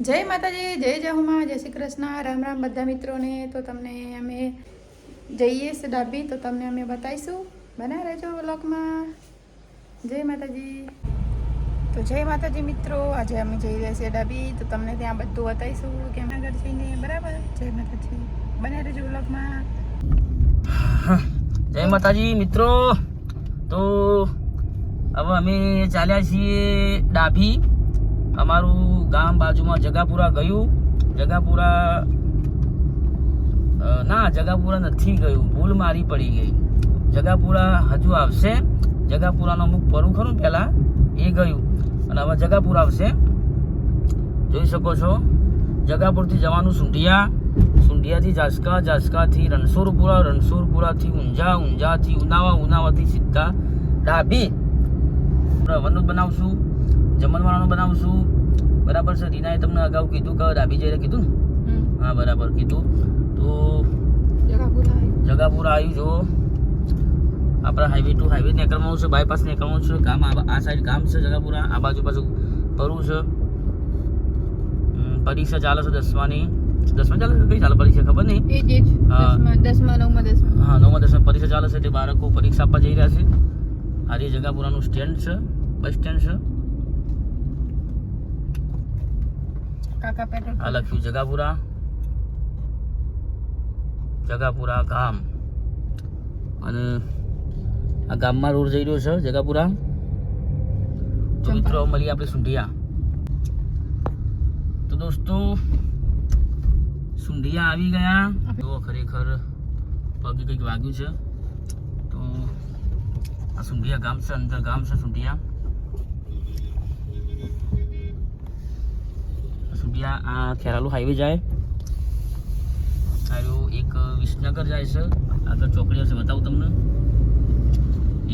જય માતાજી, જય જહુમા, જય શ્રી કૃષ્ણ. રામ રામ બધા મિત્રોને. તો તમને અમે જઈએ છે ડાબી તો તમને અમે બતાવીશું. બના રહેજો વ્લોગમાં. જય માતાજી. તો જય માતાજી મિત્રો, આજે અમે જઈ રહ્યા છીએ ડાબી તો તમને ત્યાં બધું બતાવીશું. કેમ આગળ જઈને બરાબર. જય માતાજી. બના રહેજો વ્લોગમાં. જય માતાજી મિત્રો. તો હવે અમે ચાલ્યા છીએ ડાભી. અમારું ગામ બાજુમાં જગાપુરા ગયું. જગાપુરા ના, જગાપુરા નથી ગયું. ભૂલ મારી પડી ગઈ. જગાપુરા હજુ આવશે. જગાપુરાનો અમુક પરું ખરું પહેલાં એ ગયું. અને હવે જગાપુર આવશે. જોઈ શકો છો. જગાપુરથી જવાનું સુંઢિયા. સુંઢિયાથી જાસકા જાસકાથી રણછોડપુરા રણછોડપુરાથી ઊંઝા, ઊંઝાથી ઉનાવા, ઉનાવાથી સીધા ડાબી. વનોદ બનાવશું. જમણવાળાનું બનાવશું. બરાબર છે? રીનાએ તમને અગાઉ કીધું કે ડાબી જઈને કીધું ને? હા બરાબર કીધું. તો જગાપુરા આવ્યું જો. આપણા હાઈવે ટુ હાઈવે નીકળવાનું છે બાયપાસ નીકળવાનું છે. ગામ આ સાઈડ ગામ છે જગાપુરા આ બાજુ પાછું પરવું છે. પરીક્ષા ચાલે છે દસમાની. દસમા ચાલે છે? કઈ ચાલે પરીક્ષા? ખબર નહીં. દસમા નવમા દસમા. હા નવમા દસમા પરીક્ષા ચાલે છે. તે બાળકો પરીક્ષા આપવા જઈ રહ્યા છે. જે જગાપુરાનું સ્ટેન્ડ છે. બસ સ્ટેન્ડ છે. કાકા પેટ્રોલ આ લખ્યું જગાપુરા. જગાપુરા ગામ. અને આ ગામમાં રોડ જઈ રહ્યો છે જગાપુરા. તો મિત્રો મળીએ આપણે સુંઢિયા. તો દોસ્તો સુંઢિયા આવી ગયા. તો ખરેખર પગે કંઈક વાગ્યું છે. તો આ સુંઢિયા ગામ છે અંદર ગામ છે સુંઢિયા. સુંઢિયા આ ખેરાલુ હાઈવે જાય. આર્યો એક વિસનગર જાય છે. આગળ ચોકડીઓ છે, બતાવું તમને.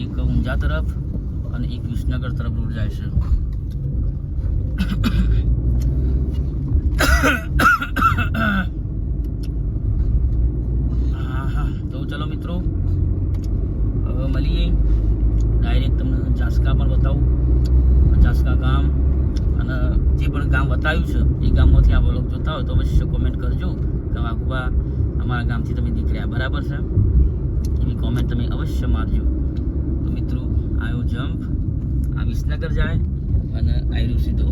એક ઊંઝા તરફ અને એક વિસનગર તરફ રોડ જાય છે હા હા તો ચલો મિત્રો હવે મળીએ ડાયરેક્ટ તમને ચાસકા પણ બતાવું ચાસકા ગામ અને જે પણ ગામ બતાવ્યું છે. એ ગામમાંથી આ લોકો જોતા હોય તો અવશ્ય કોમેન્ટ કરજો. કે વાઘુબા અમારા ગામથી તમે નીકળ્યા. બરાબર છે? એવી કોમેન્ટ તમે અવશ્ય મારજો. તો મિત્રો આવ્યો જમ્પ આ વિસનગર જાય અને આવ્યું સીધો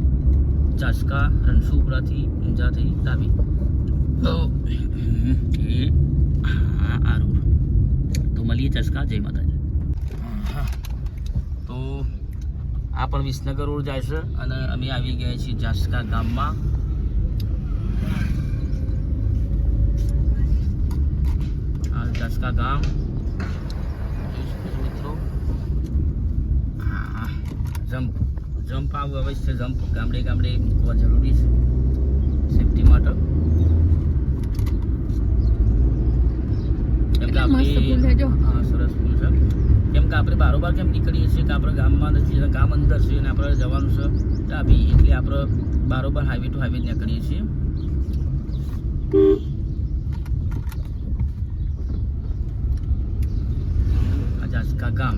ચાસકા રણસુપરાથી ઊંઝાથી ડાબી તો, એ હા આ રોડ તો મળીએ ચસકા. જય માતાજી. તો આ પણ વિસનગર રોડ જાય છે અને અમે આવી ગયા છીએ જાસકા ગામમાં. આ જાસકા ગામ. મિત્રો. હા જમ્પ જમ્પ આવું અવશ્ય જમ્પ ગામડે ગામડે મૂકવા જરૂરી છે. સેફટી માટે. કે આપણે- સરસ પુલ છે. કેમ કે આપણે બારોબાર કેમ નીકળીએ છીએ કે આપણે ગામમાં નથી ગામ અંદર છે અને આપણે જવાનું છે ડાબી એટલે આપણે બારોબાર હાઈવે ટુ હાઈવે નીકળીએ છીએ. આ ગામ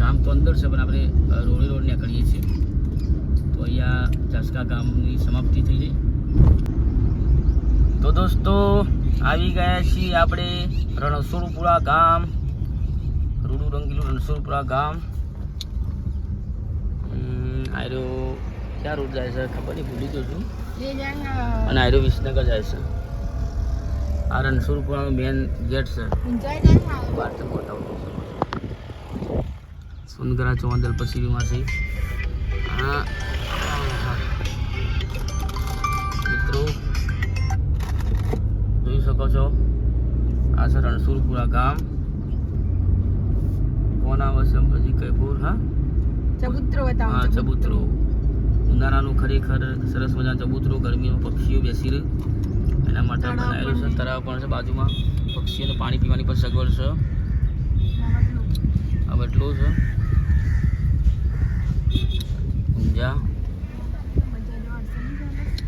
ગામ તો અંદર છે, પણ આપણે રોડે રોડ નીકળીએ છીએ. તો અહીંયા જાસકા ગામની સમાપ્તિ થઈ ગઈ. તો દોસ્તો, આવી ગયા છીએ આપણે રણછોડપુરા ગામ. રૂડું રંગીલું રણછોડપુરા ગામ. આયરો ક્યાં રૂટ જાય છે ખબર નહીં ભૂલી ગયો છું. અને આયરો વિસનગર જાય છે. આ રણછોડપુરાનો મેન ગેટ છે. બાર તક બતાવું સુંદરા ચોંદલ પછી આ મિત્રો જોઈ શકો છો. આ છે રણસુરપુરા ગામ કોણ આવે કૈપુર હા? ચબુતરો બતાવો હા ચબૂતરો. ઉનાળાનું ખરેખર સરસ મજાનું ચબૂતરો ગરમીમાં પક્ષીઓ બેસી રહે. એના માટે બનાવેલું છે તળાવ પણ છે બાજુમાં પક્ષીઓને પાણી પીવાની પણ સગવડ છે. હવે એટલું છે. ઊંઝા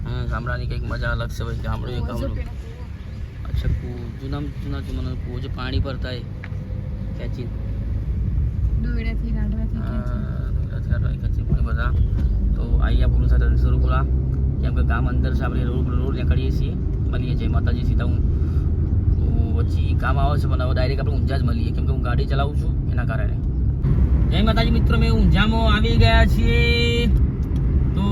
હા ગામડાની કંઈક મજા અલગ છે ભાઈ ગામડું એ ગામડું. અચ્છા કૂ જૂના જૂના જમાના કૂવો જે પાણી ભરતા ખેંચી બધા. તો અહીંયા પૂરું થાય રણસોરપુરા કેમ ગામ અંદર છે, આપણે રોડ રોડ નીકળીએ છીએ. મળીએ, જય માતાજી સીતા હું. પછી કામ આવે છે, પણ હવે આપણે ઊંઝા જ મળીએ. કેમ કે હું ગાડી ચલાવું છું એના કારણે. જય માતાજી મિત્રો, મેં ઊંઝામાં આવી ગયા છીએ. તો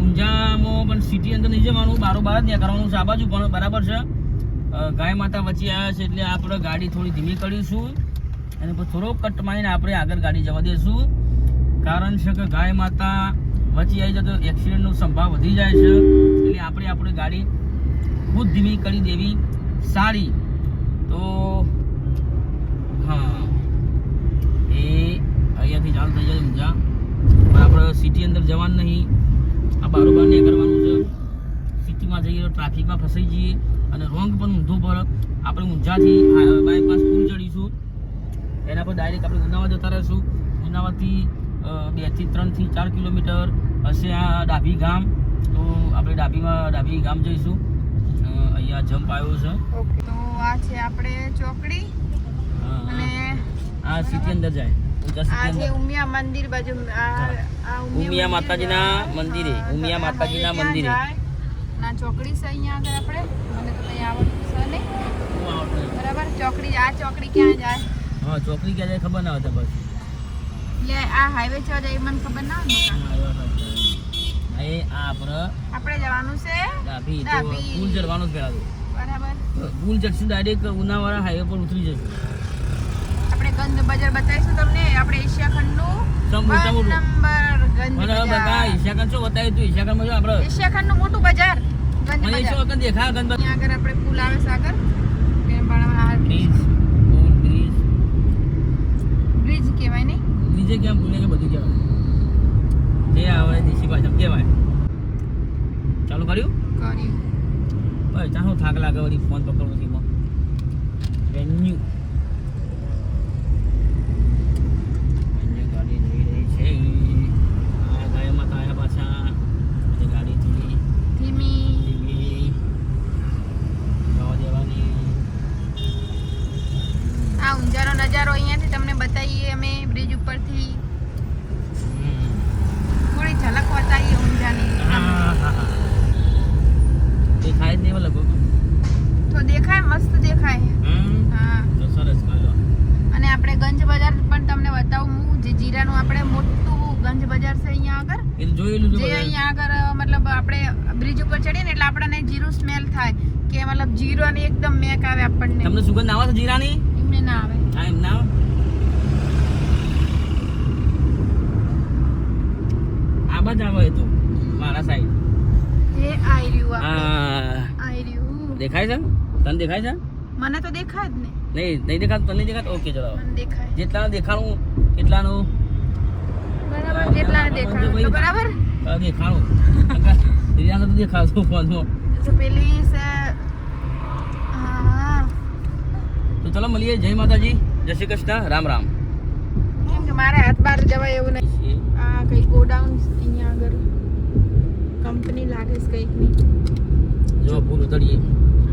ઊંઝામાં પણ સિટી અંદર નહીં જવાનું બારોબાર જ ત્યાં છે, આ બાજુ પણ બરાબર છે. ગાય માતા વચ્ચે આવ્યા છે, એટલે આપણે ગાડી થોડી ધીમી કરીશું. અને પછી થોડો કટ મારીને આપણે આગળ ગાડી જવા દઈશું કારણ છે કે ગાય માતા વચ્ચે આવી જાય તો એક્સિડન્ટનો સંભાવ વધી જાય છે. એટલે આપણે આપણી ગાડી ખુદ ધીમી કરી દેવી સારી. તો, હા. એ અહીંયાથી ચાલુ થઈ જાય ઊંઝા. પણ આપણે સિટી અંદર જવાનું નહીં. આ બારોબાર નહીં કરવાનું છે. સિટીમાં જઈએ તો ટ્રાફિકમાં ફસાઈ જઈએ. અને રોંગ પણ ઊંધું પર આપણે ઊંઝાથી બાયપાસ પુલ ચડીશું. એના પર ડાયરેક્ટ આપણે ઉનાવા જતા રહીશું. ઉનાવાથી અ, બેથી ત્રણથી ચાર કિલોમીટર હશે આ ડાભી ગામ. તો આપણે ડાભીમાં ડાભી ગામ જઈશું. અહીંયા જમ્પ આવ્યો છે. તો આ છે આપણે ચોકડી. અને આ સિટી અંદર જાય. ઉમિયા મંદિર બાજુ ઉમિયા માતાજીના મંદિરે, ઉમિયા માતાજીના મંદિરે. ના ચોકડી છે અહીંયા આગળ આપણે. મને તો કઈ આવડતું છે નહીં. શું આવડતું નથી. બરાબર? ચોકડી આ ચોકડી ક્યાં જાય? હા ચોકડી ક્યાં જાય ખબર ના હતા બસ એટલે આ હાઈવે છે જાય મને ખબર ના હોય આ આપણે આપણે જવાનું છે ડાભી તો. પુલ ચડવાનું પહેલા તો. બરાબર. ચડશું ડાયરેક્ટ ઉનાવાળા હાઈવે પર ઉતરી જશું. આપણે ગંજ બજાર બતાવીશું તમને. આપણે એશિયા ખંડનું મોટું નંબર ગંજ મને બકા બજાર. ઈશાકન શું બતાવ્યું તું? ઈશાકનમાં જો આપણે એશિયા ખંડનું મોટું બજાર ગંજ મને બજાર. શું દેખા આગળ આપણે પુલ આવે સાગર પણ આ બ્રિજ કહેવાય નહીં? બીજે કેમ પુલે કે બધું કહેવાય? જે આવે દેશી ભાષા કહેવાય. ચાલુ કર્યું? કર્યું. બસ ચાલો થાક લાગે વળી ફોન પકડવું છે એમાં વેન્યુ વેન્યુ ગાડી જઈ રહી છે આ ગાય માતા આયા પાછા પછી ગાડી થોડી ધીમી ધીમી જવા દેવાની આ ઊંઝાનો નજારો અહીંયાથી તમને બતાવીએ અમે બ્રિજ ઉપરથી હમ. થોડી ઝલક બતાવીએ ઊંઝાની હા, હા, હા. દેખાય જ નહીં એમાં લગભગ તો દેખાય મસ્ત દેખાય હમ. હા તો સરસ ચાલો અને આપણે ગંજ બજાર પણ તમને બતાવું હું જે જીરાનું આપણે મોટું ગંજ બજાર છે અહીંયા આગળ એ તો જોયેલું છે જે બધાએ. અહીંયા આગળ અ, મતલબ આપણે બ્રિજ ઉપર ચડીએ ને એટલે આપણને જીરું સ્મેલ થાય કે મતલબ જીરાની એકદમ મેક આવે આપણને. તમને સુગંધ આવે છે જીરાની? એમને ના આવે. હા એમ ના આવે? આ આવે તો મારા સાઈડ એ આઈ રહ્યું હા. આઈ રહ્યું દેખાય છે? તને દેખાય છે? મને તો દેખાય જ ને. નહીં નહીં દેખાતું તને નહીં દેખાતું? ઓકે ચલો. મને દેખાય. જેટલાનું દેખાણું એટલાનું. બરાબર જેટલા દેખાણું. બરાબર. દેખાણું. રીયાને તો દેખાતું ફોનમાં. તો પેલી છે હા તો ચલો મળીએ. જય માતાજી. જય શ્રી કૃષ્ણ. રામ રામ. કે મારે હાથ બહાર જવાય એવું નહીં. આ કઈ ગોડાઉન અહીંયા આગળ કંપની લાગે છે કંઈકની જો પુલ ઉતરીએ.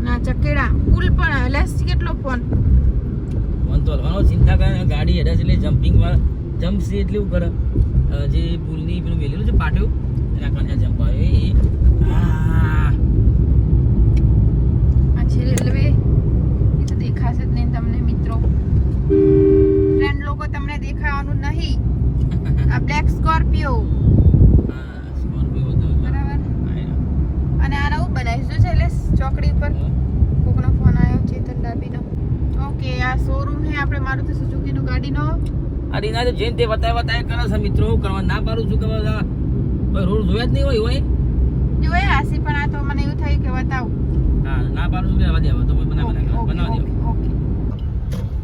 ના ચકેડા પુલ પણ લેસ કેટલો ફોન? મન તો હલવાનો ચિંતા કરે ગાડી હેડે એટલે જમ્પિંગ જમ્પ છે એટલે એવું કરે જે પુલની પેલું વેલેલું છે પાટ્યું એના કારણે જમ્પ આવે. એ આ. આ છે રેલવે એ તો દેખાશે જ નહીં તમને મિત્રો. ફ્રેન્ડ લોકો તમને દેખાવાનું નહીં. આ બ્લેક સ્કોર્પિયો હા. બરાબર? અને આ નવું બનાવીશું. છે એટલે ચોકડી પર હા. કોકનો ફોન આવ્યો ચેતન ડાબીનો. ઓકે આ શોરૂમ છે. આપણે મારુતિ સુઝુકીનો ગાડીનો અરે ના તો જેમ તે બતાવે બતાવે કરો છો મિત્રો. કરવા ના પાડું છું કે રોડ જોયા જ નહીં હોય હોય? જોયા હશે પણ આ તો મને એવું થયું કે બતાવું. હા ના પાડું છું કે આવવા દે હવે તો બનાવ બનાવી ઓકે, ઓકે.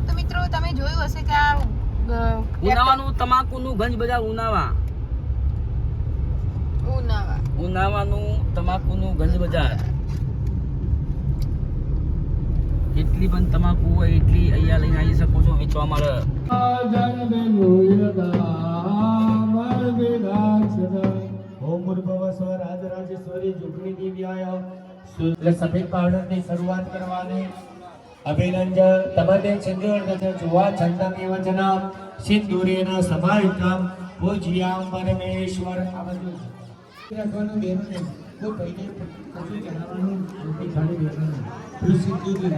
તો મિત્રો તમે જોયું હશે કે આ ઉનાવાનું તમાકુનું ગંજ બજાર ઉનાવા. ઉનાવા. ઉનાવાનું તમાકુનું ગંજ બજાર. એટલી પણ તમાકુ હોય એટલી અહીંયા લઈને આવી શકો છો વેચવા મળે ઓમ ભૂર્ભુવ સ્વ રાજ રાજેશ્વરી ઝુંપડી દિવ્યાય. એટલે સફેદ પાવડરની શરૂઆત કરવાની. અભિનંદન. તમારે ચંદ્ર જોવા, છંદમી વચન સિંદુરેન સમાયુક્તમ પૂજ્યામ પરમેશ્વર, આ બધું. રાખવાનું બેન કોઈ ભાઈને કશું